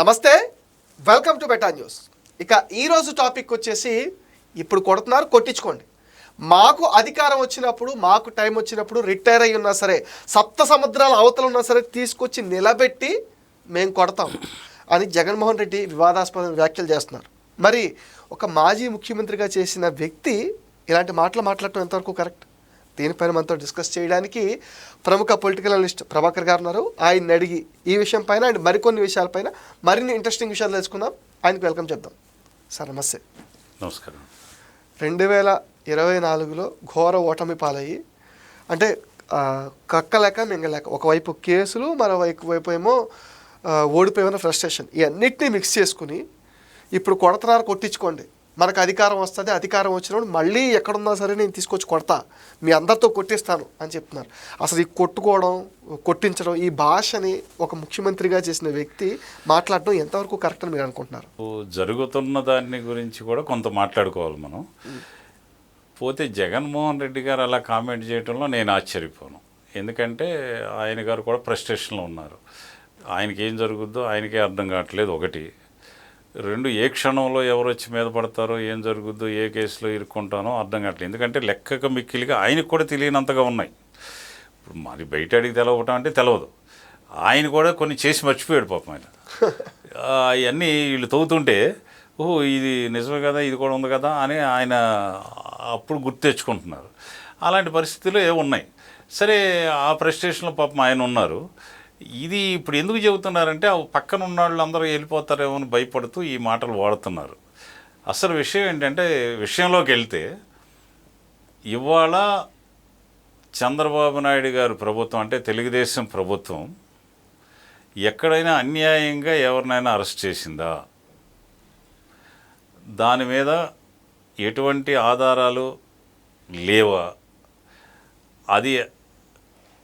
నమస్తే welcome to beta news ఇక ఈరోజు టాపిక్ వచ్చేసి ఇప్పుడు కొడుతున్నారు కొట్టించుకోండి. మాకు అధికారం వచ్చినప్పుడు మాకు టైం వచ్చినప్పుడు రిటైర్ అయి ఉన్నా సరే సప్త సముద్రాల అవతలు ఉన్నా సరే తీసుకొచ్చి నిలబెట్టి మేము కొడతాం అని జగన్మోహన్ రెడ్డి వివాదాస్పద వ్యాఖ్యలు చేస్తున్నారు. మరి ఒక మాజీ ముఖ్యమంత్రిగా చేసిన వ్యక్తి ఇలాంటి మాటలు మాట్లాడటం ఎంతవరకు కరెక్ట్ దీనిపైన మనతో డిస్కస్ చేయడానికి ప్రముఖ పొలిటికల్ అనలిస్ట్ ప్రభాకర్ గారు ఉన్నారు ఆయన్ని అడిగి ఈ విషయం పైన అండ్ మరికొన్ని విషయాలపైన మరిన్ని ఇంట్రెస్టింగ్ విషయాలు తెలుసుకుందాం. ఆయనకు వెల్కమ్ చెప్దాం. సార్ నమస్తే. నమస్కారం. రెండు వేల ఇరవై నాలుగులో ఘోర ఓటమి పాలయ్యి అంటే కక్కలేక మింగలేక ఒకవైపు కేసులు మరోవైపు వైపు ఏమో ఓడిపోయిన ఫ్రస్ట్రేషన్ ఇవన్నిటినీ మిక్స్ చేసుకుని ఇప్పుడు కొడతనారు కొట్టించుకోండి. మనకు అధికారం వస్తుంది అధికారం వచ్చినప్పుడు మళ్ళీ ఎక్కడున్నా సరే నేను తీసుకొచ్చి కొడతా మీ అందరితో కొట్టిస్తాను అని చెప్తున్నారు. అసలు ఈ కొట్టుకోవడం కొట్టించడం ఈ భాషని ఒక ముఖ్యమంత్రిగా చేసిన వ్యక్తి మాట్లాడడం ఎంతవరకు కరెక్ట్ అని మీరు అనుకుంటున్నారు? జరుగుతున్న దాన్ని గురించి కూడా కొంత మాట్లాడుకోవాలి మనం. పోతే జగన్మోహన్ రెడ్డి గారు అలా కామెంట్ చేయడంలో నేను ఆశ్చర్యపోను. ఎందుకంటే ఆయన గారు కూడా ఫ్రస్ట్రేషన్లో ఉన్నారు. ఆయనకి ఏం జరుగుద్దో ఆయనకే అర్థం కావట్లేదు ఒకటి. రెండు ఏ క్షణంలో ఎవరు వచ్చి మీద పడతారో ఏం జరుగుద్దో ఏ కేసులో ఇరుక్కుంటానో అర్థం కావట్లేదు. ఎందుకంటే లెక్కక మిక్కిలిగా ఆయనకు కూడా తెలియనంతగా ఉన్నాయి. ఇప్పుడు మరి బయట అడిగి తెలవటం అంటే తెలవదు. ఆయన కూడా కొన్ని చేసి మర్చిపోయాడు పాపం ఆయన. అవన్నీ వీళ్ళు తవ్వుతుంటే ఓహో ఇది నిజమే కదా ఇది కూడా ఉంది కదా అని ఆయన అప్పుడు గుర్తు తెచ్చుకుంటున్నారు. అలాంటి పరిస్థితులు ఏ ఉన్నాయి. సరే ఆ ప్రెస్టేషన్లో పాపం ఆయన ఉన్నారు. ఇది ఇప్పుడు ఎందుకు చెబుతున్నారంటే పక్కన ఉన్న వాళ్ళు అందరూ వెళ్ళిపోతారేమో అని భయపడుతూ ఈ మాటలు వాడుతున్నారు. అసలు విషయం ఏంటంటే విషయంలోకి వెళ్తే ఇవాళ చంద్రబాబు నాయుడు గారు ప్రభుత్వం అంటే తెలుగుదేశం ప్రభుత్వం ఎక్కడైనా అన్యాయంగా ఎవరినైనా అరెస్ట్ చేసిందా? దాని మీద ఎటువంటి ఆధారాలు లేవా? అది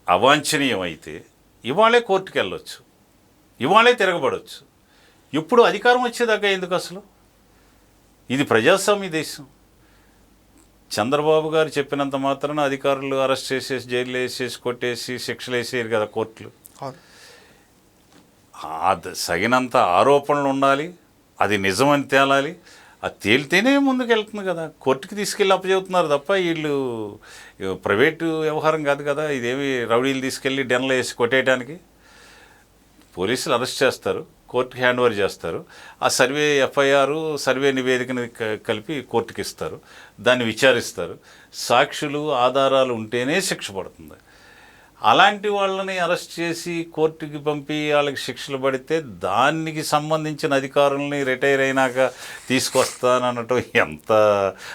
అవాంఛనీయమైతే ఇవాళే కోర్టుకు వెళ్ళొచ్చు ఇవాళే తిరగబడవచ్చు ఇప్పుడు అధికారం వచ్చేదాకా ఎందుకు అసలు? ఇది ప్రజాస్వామ్య దేశం. చంద్రబాబు గారు చెప్పినంత మాత్రాన అధికారులు అరెస్ట్ చేసేసి జైలు వేసేసి కొట్టేసి శిక్షలు వేసేయరు కదా కోర్టులు. సగినంత ఆరోపణలు ఉండాలి. అది నిజమని తేలాలి. అది తేలితేనే ముందుకు వెళ్తుంది కదా. కోర్టుకి తీసుకెళ్ళి అప్పచెబుతున్నారు తప్ప వీళ్ళు ప్రైవేటు వ్యవహారం కాదు కదా. ఇదేమి రౌడీలు తీసుకెళ్ళి డెన్లో వేసి కొట్టేయడానికి పోలీసులు అరెస్ట్ చేస్తారు కోర్టుకి హ్యాండ్ ఓవర్ చేస్తారు. ఆ సర్వే ఎఫ్ఐఆర్ సర్వే నివేదికని క- కలిపి కోర్టుకి ఇస్తారు దాన్ని విచారిస్తారు. సాక్షులు ఆధారాలు ఉంటేనే శిక్ష పడుతుంది. అలాంటి వాళ్ళని అరెస్ట్ చేసి కోర్టుకి పంపి వాళ్ళకి శిక్షలు పడితే దానికి సంబంధించిన అధికారుల్ని రిటైర్ అయినాక తీసుకొస్తాననటం ఎంత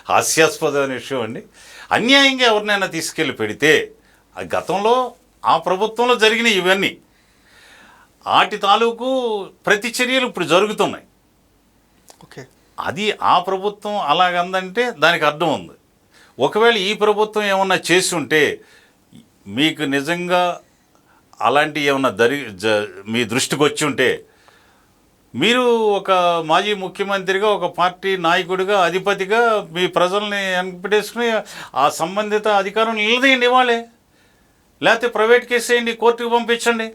హాస్యాస్పదమైన విషయం అండి. అన్యాయంగా ఎవరినైనా తీసుకెళ్ళి పెడితే ఆ గతంలో ఆ ప్రభుత్వంలో జరిగిన ఇవన్నీ. వాటి తాలూకు ప్రతి చర్యలు ఇప్పుడు జరుగుతున్నాయి. ఓకే. అది ఆ ప్రభుత్వం అలాగందంటే దానికి అర్థం ఉంది. ఒకవేళ ఈ ప్రభుత్వం ఏమన్నా చేసి ఉంటే మీకు నిజంగా అలాంటివి ఏమైనా దరి జ మీ దృష్టికి వచ్చి ఉంటే మీరు ఒక మాజీ ముఖ్యమంత్రిగా ఒక పార్టీ నాయకుడిగా అధిపతిగా మీ ప్రజల్ని వెనకపెట్టేసుకుని ఆ సంబంధిత అధికారం నిలదీయండి ఇవ్వాలి లేకపోతే ప్రైవేట్ కేసు వేయండి కోర్టుకు పంపించండి.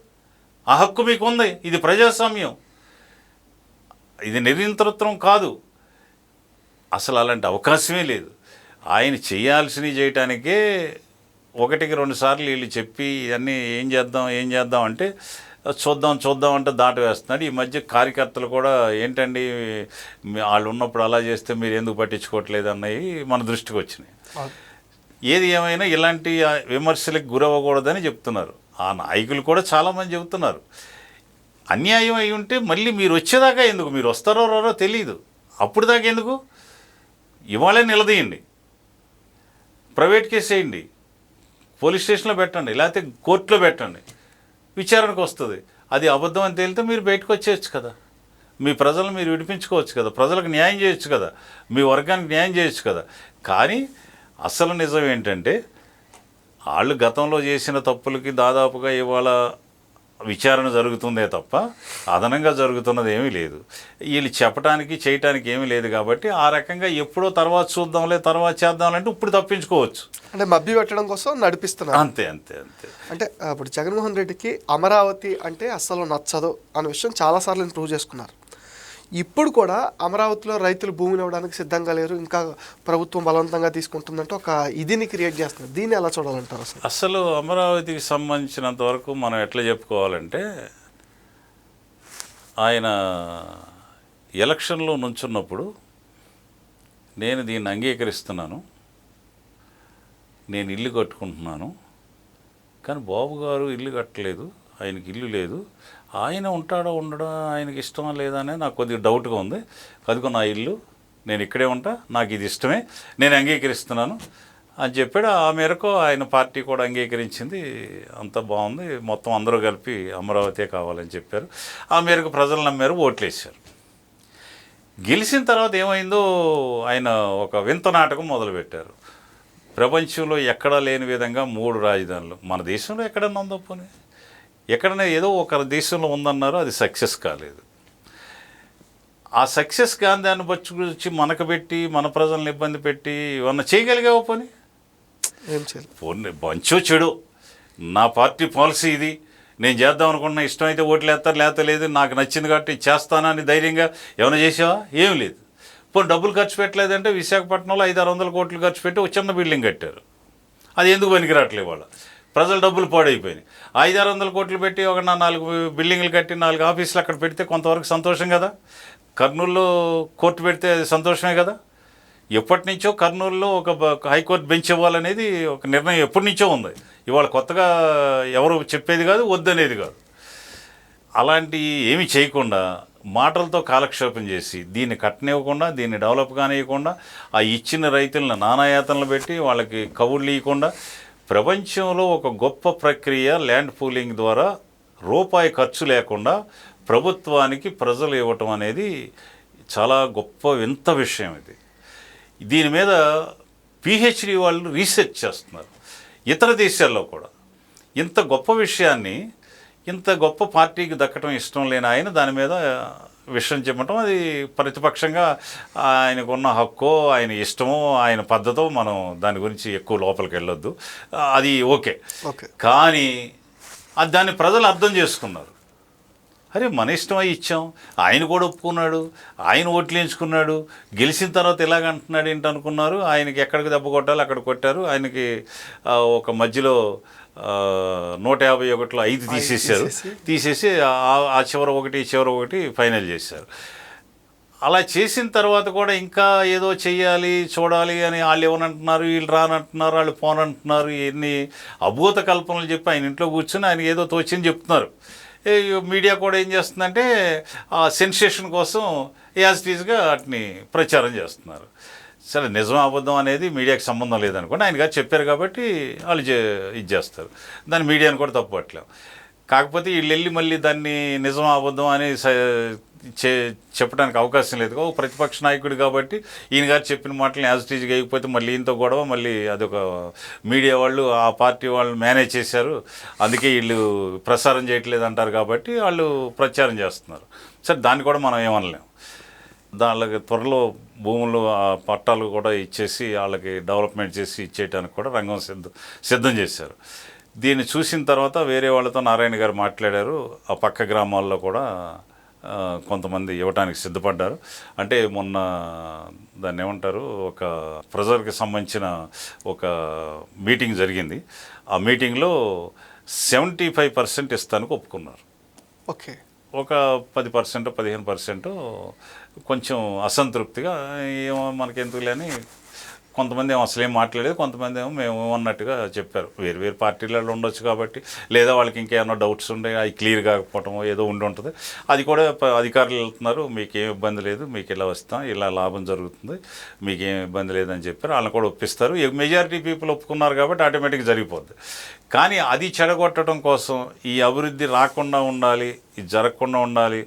ఆ హక్కు మీకు ఉంది ఇది ప్రజాస్వామ్యం. ఇది నిరంతరత్వం కాదు. అసలు అలాంటి అవకాశమే లేదు. ఆయన చేయాల్సినవి చేయటానికే ఒకటికి రెండు సార్లు వీళ్ళు చెప్పి ఇవన్నీ ఏం చేద్దాం ఏం చేద్దాం అంటే చూద్దాం చూద్దాం అంటే దాట వేస్తున్నాడు ఈ మధ్య కార్యకర్తలు కూడా ఏంటండి వాళ్ళు ఉన్నప్పుడు అలా చేస్తే మీరు ఎందుకు పట్టించుకోవట్లేదు అన్నవి మన దృష్టికి వచ్చినాయి. ఏది ఏమైనా ఇలాంటి విమర్శలకు గురవ్వకూడదని చెప్తున్నారు. ఆ నాయకులు కూడా చాలామంది చెబుతున్నారు. అన్యాయం అయి ఉంటే మళ్ళీ మీరు వచ్చేదాకా ఎందుకు? మీరు వస్తారో రారో తెలియదు అప్పుడు దాకా ఎందుకు? ఇవాళే నిలదీయండి. ప్రైవేట్ కేసు వేయండి. పోలీస్ స్టేషన్లో పెట్టండి లేకపోతే కోర్టులో పెట్టండి. విచారణకు వస్తుంది. అది అబద్ధం అని తేలితే మీరు బయటకు వచ్చేయచ్చు కదా. మీ ప్రజలను మీరు విడిపించుకోవచ్చు కదా. ప్రజలకు న్యాయం చేయొచ్చు కదా. మీ వర్గానికి న్యాయం చేయొచ్చు కదా. కానీ అసలు నిజం ఏంటంటే వాళ్ళు గతంలో చేసిన తప్పులకి దాదాపుగా ఇవాళ విచారణ జరుగుతుందే తప్ప అదనంగా జరుగుతున్నది ఏమీ లేదు. వీళ్ళు చెప్పడానికి చేయటానికి ఏమీ లేదు కాబట్టి ఆ రకంగా ఎప్పుడో తర్వాత చూద్దాంలే తర్వాత చేద్దాంలే అంటే ఇప్పుడు తప్పించుకోవచ్చు. అంటే మభ్య పెట్టడం కోసం నడిపిస్తున్నారు. అంతే అంతే అంతే. అంటే ఇప్పుడు జగన్మోహన్ రెడ్డికి అమరావతి అంటే అస్సలు నచ్చదు అనే విషయం చాలాసార్లు ప్రూవ్ చేసుకున్నారు. ఇప్పుడు కూడా అమరావతిలో రైతులు భూమిని ఇవ్వడానికి సిద్ధంగా లేరు. ఇంకా ప్రభుత్వం బలవంతంగా తీసుకుంటుందంటే ఒక ఇదిని క్రియేట్ చేస్తుంది. దీన్ని ఎలా చూడాలంటారు అసలు? అసలు అమరావతికి సంబంధించినంత వరకు మనం ఎట్లా చెప్పుకోవాలంటే ఆయన ఎలక్షన్లో నుంచున్నప్పుడు నేను దీన్ని అంగీకరిస్తున్నాను. నేను ఇల్లు కట్టుకుంటున్నాను. కానీ బాబు గారు ఇల్లు కట్టలేదు. ఆయనకి ఇల్లు లేదు. ఆయన ఉంటాడో ఉండడో ఆయనకి ఇష్టమా లేదా అనేది నాకు కొద్దిగా డౌట్గా ఉంది. అదిగో నా ఇల్లు నేను ఇక్కడే ఉంటా నాకు ఇది ఇష్టమే నేను అంగీకరిస్తున్నాను అని చెప్పాడు. ఆ మేరకు ఆయన పార్టీ కూడా అంగీకరించింది. అంత బాగుంది. మొత్తం అందరూ కలిపి అమరావతి కావాలని చెప్పారు. ఆ మేరకు ప్రజలు నమ్మారు ఓట్లేశారు. గెలిచిన తర్వాత ఏమైందో ఆయన ఒక వింత నాటకం మొదలుపెట్టారు. ప్రపంచంలో ఎక్కడా లేని విధంగా మూడు రాజధానులు. మన దేశంలో ఎక్కడన్నా ఉందో పోనీ? ఎక్కడైనా ఏదో ఒక దేశంలో ఉందన్నారు అది సక్సెస్ కాలేదు. ఆ సక్సెస్ కానీ దాన్ని బచ్చి మనకు పెట్టి మన ప్రజల్ని ఇబ్బంది పెట్టి ఏమన్నా చేయగలిగావో పోనీ? ఏం చేయాలి పోనీ మంచో చెడు. నా పార్టీ పాలసీ ఇది. నేను చేద్దాం అనుకున్న ఇష్టం అయితే ఓట్లు వేస్తారు లేత లేదు నాకు నచ్చింది కాబట్టి చేస్తానని ధైర్యంగా ఏమైనా చేసావా? ఏం లేదు. పోనీ డబ్బులు ఖర్చు పెట్టలేదంటే విశాఖపట్నంలో ఐదు ఆరు వందల కోట్లు ఖర్చు పెట్టి ఒక చిన్న బిల్డింగ్ కట్టారు. అది ఎందుకు పనికిరావట్లేదు వాళ్ళ? ప్రజల డబ్బులు పాడైపోయినాయి. ఐదు ఆరు వందల కోట్లు పెట్టి ఒక నాలుగు బిల్డింగ్లు కట్టి నాలుగు ఆఫీసులు అక్కడ పెడితే కొంతవరకు సంతోషం కదా? కర్నూలులో కోర్టు పెడితే అది సంతోషమే కదా? ఎప్పటి నుంచో కర్నూలులో ఒక బ- హైకోర్టు బెంచ్ ఇవ్వాలనేది ఒక నిర్ణయం ఎప్పటి నుంచో ఉంది. ఇవాళ కొత్తగా ఎవరు చెప్పేది కాదు వద్దనేది కాదు. అలాంటి ఏమి చేయకుండా మాటలతో కాలక్షేపం చేసి దీన్ని కట్టనివ్వకుండా దీన్ని డెవలప్ కానివ్వకుండా ఆ ఇచ్చిన రైతులను నానాయాతనలు పెట్టి వాళ్ళకి కవుళ్ళు ఇవ్వకుండా ప్రపంచంలో ఒక గొప్ప ప్రక్రియ ల్యాండ్ పూలింగ్ ద్వారా రూపాయి ఖర్చు లేకుండా ప్రభుత్వానికి ప్రజలు ఇవ్వటం అనేది చాలా గొప్ప వింత విషయం ఇది. దీని మీద పిహెచ్డి వాళ్ళు రీసెర్చ్ చేస్తున్నారు. ఇతర దేశాల్లో కూడా. ఇంత గొప్ప విషయాన్ని ఇంత గొప్ప పార్టీకి దక్కడం ఇష్టం లేని ఆయన దాని మీద విషయం చెప్పటం అది ప్రతిపక్షంగా ఆయనకున్న హక్కు ఆయన ఇష్టమో ఆయన పద్ధతో మనం దాని గురించి ఎక్కువ లోపలికి వెళ్ళొద్దు. అది ఓకే. ఓకే. కానీ అది దాన్ని ప్రజలు అర్థం చేసుకున్నారు. అరే మన ఇష్టం అయి ఇచ్చాం. ఆయన కూడా ఒప్పుకున్నాడు. ఆయన ఓట్లు ఎంచుకున్నాడు. గెలిచిన తర్వాత ఎలాగ అంటున్నాడు ఏంటి అనుకున్నారు. ఆయనకి ఎక్కడికి దెబ్బ కొట్టాలి అక్కడ కొట్టారు. ఆయనకి ఒక మధ్యలో నూట యాభై ఒకటిలో ఐదు తీసేశారు. తీసేసి. ఆ- చివర ఒకటి చివర ఒకటి ఫైనల్ చేశారు. అలా చేసిన తర్వాత కూడా ఇంకా ఏదో చెయ్యాలి చూడాలి అని వాళ్ళు ఏమనంటున్నారు వీళ్ళు రానంటున్నారు వాళ్ళు పోనంటున్నారు ఇవన్నీ అభూత కల్పనలు చెప్పి ఆయన ఇంట్లో కూర్చొని ఆయన ఏదో తోచింది చెప్తున్నారు. మీడియా కూడా ఏం చేస్తుందంటే ఆ సెన్సేషన్ కోసం యాజ్ టీజ్గా వాటిని ప్రచారం చేస్తున్నారు. సరే నిజం అబద్ధం అనేది మీడియాకి సంబంధం లేదనుకోండి ఆయన గారు చెప్పారు కాబట్టి వాళ్ళు చే- ఇది చేస్తారు. దాన్ని మీడియాని కూడా తప్పుపట్టలేం కాకపోతే వీళ్ళు వెళ్ళి మళ్ళీ దాన్ని నిజం అబద్ధం అని చే చెప్పడానికి అవకాశం లేదు. ఓ ప్రతిపక్ష నాయకుడు కాబట్టి ఈయన గారు చెప్పిన మాటలు యాజ్ టీజ్గా అయిపోతే మళ్ళీ ఈయనతో గొడవ మళ్ళీ అదొక మీడియా వాళ్ళు ఆ పార్టీ వాళ్ళు మేనేజ్ చేశారు. అందుకే వీళ్ళు ప్రసారం చేయట్లేదు అంటారు కాబట్టి వాళ్ళు ప్రచారం చేస్తున్నారు. సరే దాన్ని కూడా మనం ఏమనలేం దానికి త్వరలో భూములు ఆ పట్టాలు కూడా ఇచ్చేసి వాళ్ళకి డెవలప్మెంట్ చేసి ఇచ్చేయడానికి కూడా రంగం సిద్ధం సిద్ధం చేశారు. దీన్ని చూసిన తర్వాత వేరే వాళ్ళతో నారాయణ గారు మాట్లాడారు. ఆ పక్క గ్రామాల్లో కూడా కొంతమంది ఇవ్వడానికి సిద్ధపడ్డారు. అంటే మొన్న దాన్ని ఏమంటారు ఒక ప్రజలకు సంబంధించిన ఒక మీటింగ్ జరిగింది. ఆ మీటింగ్లో సెవెంటీ ఫైవ్ పర్సెంట్ ఇస్తానికి ఒప్పుకున్నారు. ఓకే. ఒక పది పర్సెంట్ పదిహేను పర్సెంట్ కొంచెం అసంతృప్తిగా ఏమో మనకెందుకు లేని కొంతమంది ఏమో అసలేం మాట్లాడలేదు కొంతమంది ఏమో మేము అన్నట్టుగా చెప్పారు. వేరు వేరు పార్టీలలో ఉండొచ్చు కాబట్టి లేదా వాళ్ళకి ఇంకేమైనా డౌట్స్ ఉండే అవి క్లియర్ కాకపోవటం ఏదో ఉండి ఉంటుంది. అది కూడా ప- అధికారులు వెళ్తున్నారు మీకేం ఇబ్బంది లేదు మీకు ఇలా వస్తాం ఇలా లాభం జరుగుతుంది మీకేం ఇబ్బంది లేదని చెప్పారు వాళ్ళని కూడా ఒప్పిస్తారు. మెజారిటీ పీపుల్ ఒప్పుకున్నారు కాబట్టి ఆటోమేటిక్గా జరిగిపోద్ది. కానీ అది చెడగొట్టడం కోసం ఈ అభివృద్ధి రాకుండా ఉండాలి ఇది జరగకుండా ఉండాలి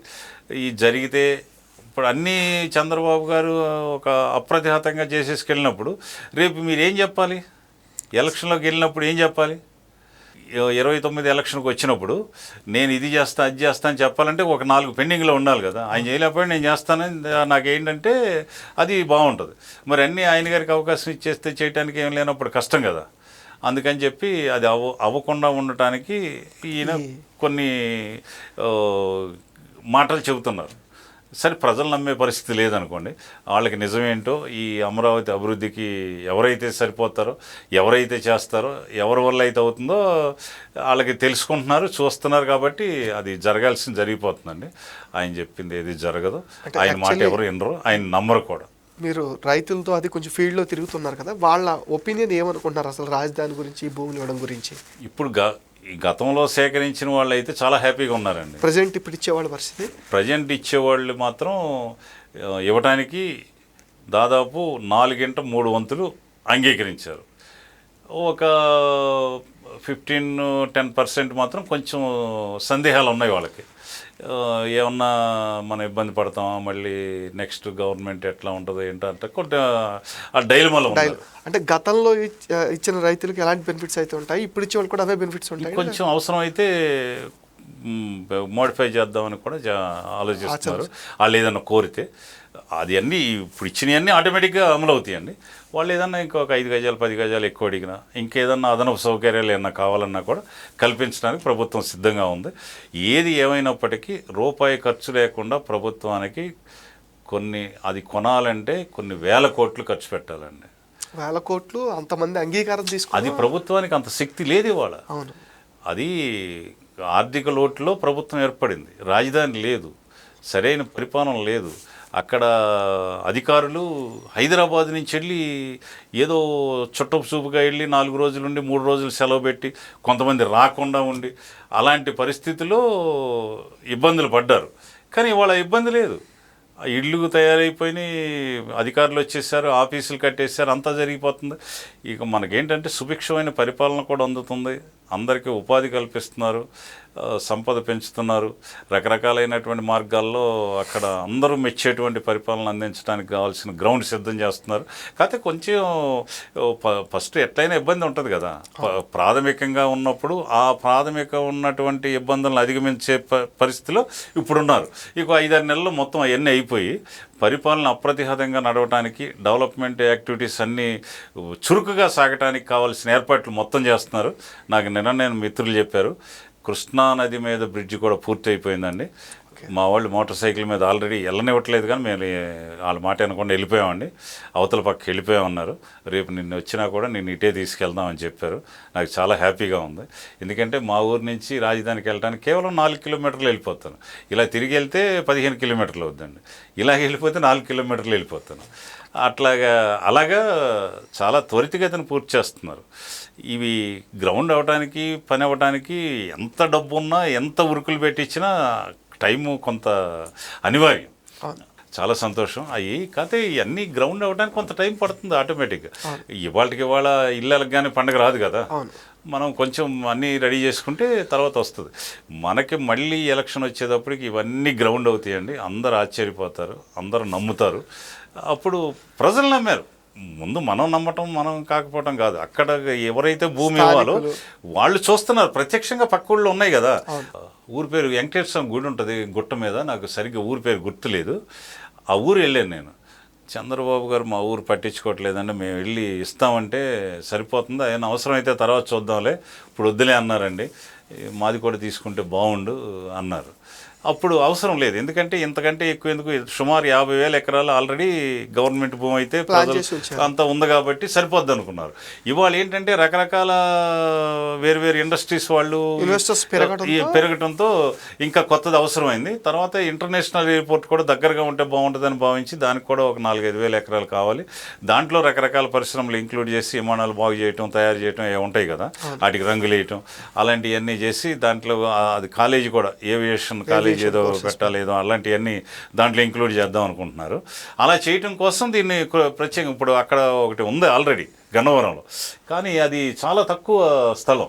ఈ జరిగితే ఇప్పుడు అన్నీ చంద్రబాబు గారు ఒక అప్రతిహతంగా చేసేసుకెళ్ళినప్పుడు రేపు మీరు ఏం చెప్పాలి? ఎలక్షన్లోకి వెళ్ళినప్పుడు ఏం చెప్పాలి? ఇరవై తొమ్మిది ఎలక్షన్కి వచ్చినప్పుడు నేను ఇది చేస్తా అది చేస్తా అని చెప్పాలంటే ఒక నాలుగు పెండింగ్లో ఉండాలి కదా. ఆయన చేయలేకపోయి నేను చేస్తానని నాకేంటంటే అది బాగుంటుంది. మరి అన్నీ ఆయన గారికి అవకాశం ఇచ్చేస్తే చేయడానికి ఏం లేనప్పుడు కష్టం కదా. అందుకని చెప్పి అది అవ్వ అవ్వకుండా ఉండటానికి ఈయన కొన్ని మాటలు చెబుతున్నారు. సరే ప్రజలు నమ్మే పరిస్థితి లేదనుకోండి. వాళ్ళకి నిజమేంటో ఈ అమరావతి అభివృద్ధికి ఎవరైతే సరిపోతారో ఎవరైతే చేస్తారో ఎవరి వల్ల అయితే అవుతుందో వాళ్ళకి తెలుసుకుంటున్నారు చూస్తున్నారు కాబట్టి అది జరగాల్సింది జరిగిపోతుందండి. ఆయన చెప్పింది ఏది జరగదు. ఆయన మాట ఎవరు వినరు ఆయన నమ్మరు కూడా. మీరు రైతులతో అది కొంచెం ఫీల్డ్లో తిరుగుతున్నారు కదా వాళ్ళ ఒపీనియన్ ఏమనుకుంటున్నారు అసలు రాజధాని గురించి భూములు ఇవ్వడం గురించి? ఇప్పుడు గ ఈ గతంలో సేకరించిన వాళ్ళు అయితే చాలా హ్యాపీగా ఉన్నారండి. ప్రజెంట్ ఇప్పుడు ఇచ్చేవాళ్ళ పరిస్థితి? ప్రజెంట్ ఇచ్చేవాళ్ళు మాత్రం ఇవ్వటానికి దాదాపు నాలుగింట మూడు వంతులు అంగీకరించారు. ఒక ఫిఫ్టీన్ టెన్ పర్సెంట్ మాత్రం కొంచెం సందేహాలు ఉన్నాయి వాళ్ళకి. ఏమన్నా మనం ఇబ్బంది పడతామా? మళ్ళీ నెక్స్ట్ గవర్నమెంట్ ఎట్లా ఉంటుందో ఏంటో అంటే కొంత ఆ డైలమాలో అంటే గతంలో ఇచ్- ఇచ్చిన రైతులకు ఎలాంటి బెనిఫిట్స్ అయితే ఉంటాయి? ఇప్పుడు ఇచ్చే వాళ్ళు కూడా అవే బెనిఫిట్స్ ఉంటాయి కొంచెం అవసరం అయితే మోడిఫై చేద్దామని కూడా జా- ఆలోచిస్తున్నారు. వాళ్ళు ఏదన్నా కోరితే. అది అన్నీ ఇప్పుడు ఇచ్చినవన్నీ ఆటోమేటిక్గా అమలు అవుతాయండి వాళ్ళు ఏదన్నా ఇంకొక ఐదు గజాలు పది గజాలు ఎక్కువ అడిగినా ఇంకేదన్నా అదనపు సౌకర్యాలు ఏమన్నా కావాలన్నా కూడా కల్పించడానికి ప్రభుత్వం సిద్ధంగా ఉంది. ఏది ఏమైనప్పటికీ రూపాయి ఖర్చు లేకుండా ప్రభుత్వానికి కొన్ని అది కొనాలంటే కొన్ని వేల కోట్లు ఖర్చు పెట్టాలండి. వేల కోట్లు అంతమంది అంగీకారం తీసుకుని అది ప్రభుత్వానికి అంత శక్తి లేదు ఇవాళ. అవును. అది ఆర్థిక లోటులో ప్రభుత్వం ఏర్పడింది. రాజధాని లేదు. సరైన పరిపాలన లేదు. అక్కడ అధికారులు హైదరాబాద్ నుంచి వెళ్ళి ఏదో చుట్టపు చూపుగా వెళ్ళి నాలుగు రోజులు ఉండి మూడు రోజులు సెలవు పెట్టి కొంతమంది రాకుండా ఉండి అలాంటి పరిస్థితిలో ఇబ్బందులు పడ్డారు. కానీ వాళ్ళ ఇబ్బంది లేదు. ఇళ్ళు తయారైపోయినాయి అధికారులు వచ్చేసారు ఆఫీసులు కట్టేశారు అంతా జరిగిపోతుంది. ఇక మనకేంటంటే సుభిక్షమైన పరిపాలన కూడా అందుతుంది. అందరికీ ఉపాధి కల్పిస్తున్నారు. సంపద పెంచుతున్నారు. రకరకాలైనటువంటి మార్గాల్లో అక్కడ అందరూ మెచ్చేటువంటి పరిపాలన అందించడానికి కావాల్సిన గ్రౌండ్ సిద్ధం చేస్తున్నారు. కాకపోతే కొంచెం ఫస్ట్ ఎట్లయినా ఇబ్బంది ఉంటుంది కదా. ప్రాథమికంగా ఉన్నప్పుడు ఆ ప్రాథమిక ఉన్నటువంటి ఇబ్బందులను అధిగమించే ప- పరిస్థితిలో ఇప్పుడున్నారు. ఇక ఐదారు నెలలు మొత్తం అవన్నీ అయిపోయి పరిపాలన అప్రతిహతంగా నడవటానికి డెవలప్మెంట్ యాక్టివిటీస్ అన్నీ చురుకుగా సాగటానికి కావాల్సిన ఏర్పాట్లు మొత్తం చేస్తున్నారు. నాకు నిన్న నేను మిత్రులు చెప్పారు. కృష్ణా నది మీద బ్రిడ్జ్ కూడా పూర్తి అయిపోయిందండి మా వాళ్ళు మోటార్ సైకిల్ మీద ఆల్రెడీ వెళ్ళనివ్వట్లేదు కానీ మేము వాళ్ళ మాట అనకుండా వెళ్ళిపోయామండి. అవతల పక్క వెళ్ళిపోయామన్నారు. రేపు నిన్ను వచ్చినా కూడా నేను ఇటే తీసుకెళ్దామని చెప్పారు. నాకు చాలా హ్యాపీగా ఉంది. ఎందుకంటే మా ఊరు నుంచి రాజధానికి వెళ్ళడానికి కేవలం నాలుగు కిలోమీటర్లు వెళ్ళిపోతాను. ఇలా తిరిగి వెళ్తే పదిహేను కిలోమీటర్లు అవుద్దండి. ఇలా వెళ్ళిపోతే నాలుగు కిలోమీటర్లు వెళ్ళిపోతాను. అట్లాగా అలాగా చాలా త్వరితగతిన పూర్తి చేస్తున్నారు. ఇవి గ్రౌండ్ అవ్వడానికి పని అవ్వడానికి ఎంత డబ్బు ఉన్నా ఎంత ఉరుకులు పెట్టించినా టైము కొంత అనివార్యం. చాలా సంతోషం. అవి కాకపోతే ఇవన్నీ గ్రౌండ్ అవ్వడానికి కొంత టైం పడుతుంది ఆటోమేటిక్గా. ఇవాళకి ఇవాళ ఇళ్ళకి కానీ పండగ రాదు కదా. మనం కొంచెం అన్నీ రెడీ చేసుకుంటే తర్వాత వస్తుంది. మనకి మళ్ళీ ఎలక్షన్ వచ్చేటప్పటికి ఇవన్నీ గ్రౌండ్ అవుతాయండి. అందరు ఆశ్చర్యపోతారు అందరూ నమ్ముతారు. అప్పుడు ప్రజలు నమ్మారు. ముందు మనం నమ్మటం మనం కాకపోవటం కాదు. అక్కడ ఎవరైతే భూమి ఇవ్వాలో వాళ్ళు చూస్తున్నారు. ప్రత్యక్షంగా పక్క ఊళ్ళో ఉన్నాయి కదా. ఊరి పేరు వెంకటేశ్వర స్వామి గుడి ఉంటుంది గుట్ట మీద. నాకు సరిగ్గా ఊరి పేరు గుర్తులేదు. ఆ ఊరు వెళ్ళాను నేను. చంద్రబాబు గారు మా ఊరు పట్టించుకోవట్లేదండి. మేము వెళ్ళి ఇస్తామంటే సరిపోతుందా. ఏమైనా అవసరమైతే తర్వాత చూద్దాంలే. ఇప్పుడు వద్దులే అన్నారండి. మాది కూడా తీసుకుంటే బాగుండు అన్నారు. అప్పుడు అవసరం లేదు. ఎందుకంటే ఇంతకంటే ఎక్కువ ఎందుకు? సుమారు యాభై వేల ఎకరాలు ఆల్రెడీ గవర్నమెంట్ భూమి అయితే ప్రజలు ఉంచారు. అంతా ఉంది కాబట్టి సరిపోద్ది అనుకున్నారు. ఇవాళ ఏంటంటే రకరకాల వేరు వేరు ఇండస్ట్రీస్ వాళ్ళు పెరగటంతో ఇంకా కొత్తది అవసరమైంది. తర్వాత ఇంటర్నేషనల్ ఎయిర్పోర్ట్ కూడా దగ్గరగా ఉంటే బాగుంటుందని భావించి దానికి కూడా ఒక నాలుగైదు వేల ఎకరాలు కావాలి. దాంట్లో రకరకాల పరిశ్రమలు ఇంక్లూడ్ చేసి విమానాలు బాగు చేయటం తయారు చేయటం ఏ ఉంటాయి కదా. వాటికి రంగులు వేయటం అలాంటివన్నీ చేసి దాంట్లో అది కాలేజీ కూడా ఏవియేషన్ కాలేజ్ ఏదో పెట్టాలి ఏదో అలాంటివన్నీ దాంట్లో ఇంక్లూడ్ చేద్దాం అనుకుంటున్నారు. అలా చేయటం కోసం దీన్ని ప్ర- ప్రత్యేకంగా ఇప్పుడు అక్కడ ఒకటి ఉంది ఆల్రెడీ గన్నవరంలో. కానీ అది చాలా తక్కువ స్థలం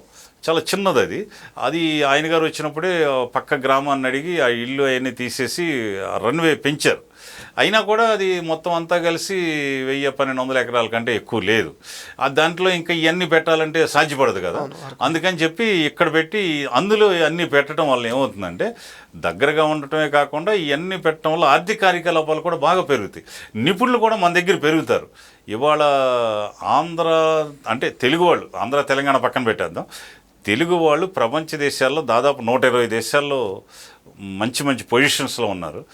చాలా చిన్నది అది. అది ఆయన గారు వచ్చినప్పుడే పక్క గ్రామాన్ని అడిగి ఆ ఇల్లు అవన్నీ తీసేసి రన్వే పెంచారు. అయినా కూడా అది మొత్తం అంతా కలిసి వెయ్యి పన్నెండు వందల ఎకరాల కంటే ఎక్కువ లేదు. ఆ దాంట్లో ఇంకా ఇవన్నీ పెట్టాలంటే సాధ్యపడదు కదా. అందుకని చెప్పి ఇక్కడ పెట్టి అందులో అన్నీ పెట్టడం వల్ల ఏమవుతుందంటే దగ్గరగా ఉండటమే కాకుండా ఇవన్నీ పెట్టడం వల్ల ఆర్థిక కార్యకలాపాలు కూడా బాగా పెరుగుతాయి. నిపుణులు కూడా మన దగ్గర పెరుగుతారు. ఇవాళ ఆంధ్ర అంటే తెలుగు వాళ్ళు ఆంధ్ర తెలంగాణ పక్కన పెట్టేద్దాం. తెలుగు వాళ్ళు ప్రపంచ దేశాల్లో దాదాపు నూట ఇరవై దేశాల్లో మంచి మంచి పొజిషన్స్లో ఉన్నారు.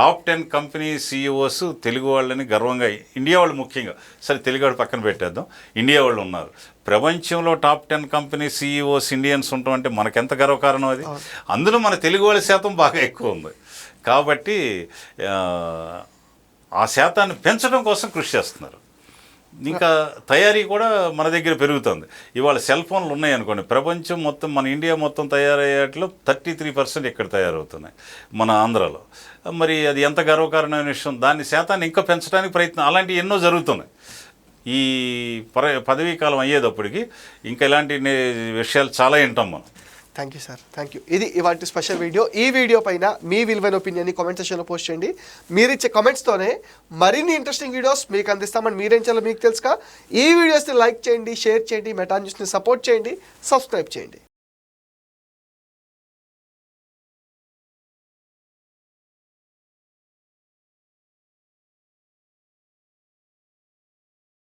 Top ten company CEOs Telugu వాళ్ళని గర్వంగా ఇండియా వాళ్ళు ముఖ్యంగా. సరే తెలుగు వాళ్ళు పక్కన పెట్టేద్దాం. ఇండియా వాళ్ళు ఉన్నారు. ప్రపంచంలో top ten company CEOs Indians ఉండటం అంటే మనకెంత గర్వకారణం అది? అందులో మన తెలుగు వాళ్ళ శాతం బాగా ఎక్కువ ఉంది. కాబట్టి ఆ శాతాన్ని పెంచడం కోసం కృషి చేస్తున్నారు. ఇంకా తయారీ కూడా మన దగ్గర పెరుగుతుంది. ఇవాళ సెల్ ఫోన్లు ఉన్నాయనుకోండి ప్రపంచం మొత్తం మన ఇండియా మొత్తం తయారయ్యేట్లో థర్టీ త్రీ పర్సెంట్ ఇక్కడ తయారవుతున్నాయి మన ఆంధ్రాలో. మరి అది ఎంత గర్వకారణమైన విషయం? దాని శాతాన్ని ఇంకా పెంచడానికి ప్రయత్నం అలాంటివి ఎన్నో జరుగుతున్నాయి. ఈ పర పదవీ కాలం అయ్యేటప్పటికి ఇంకా ఇలాంటి విషయాలు చాలా వింటాం మనం. Thank you sir thank you ఇది ఇవాటి స్పెషల్ వీడియో ఈ వీడియో పైన మీ విలువైన ఒపీనియన్ని కామెంట్ సెషన్లో పోస్ట్ చేయండి. మీరు ఇచ్చే కామెంట్స్తోనే మరిన్ని ఇంట్రెస్టింగ్ వీడియోస్ మీకు అందిస్తామని మీరేం చేయాలో మీకు తెలుసుగా. ఈ వీడియోస్ని లైక్ చేయండి షేర్ చేయండి మెటా న్యూస్ని సపోర్ట్ చేయండి సబ్స్క్రైబ్ చేయండి.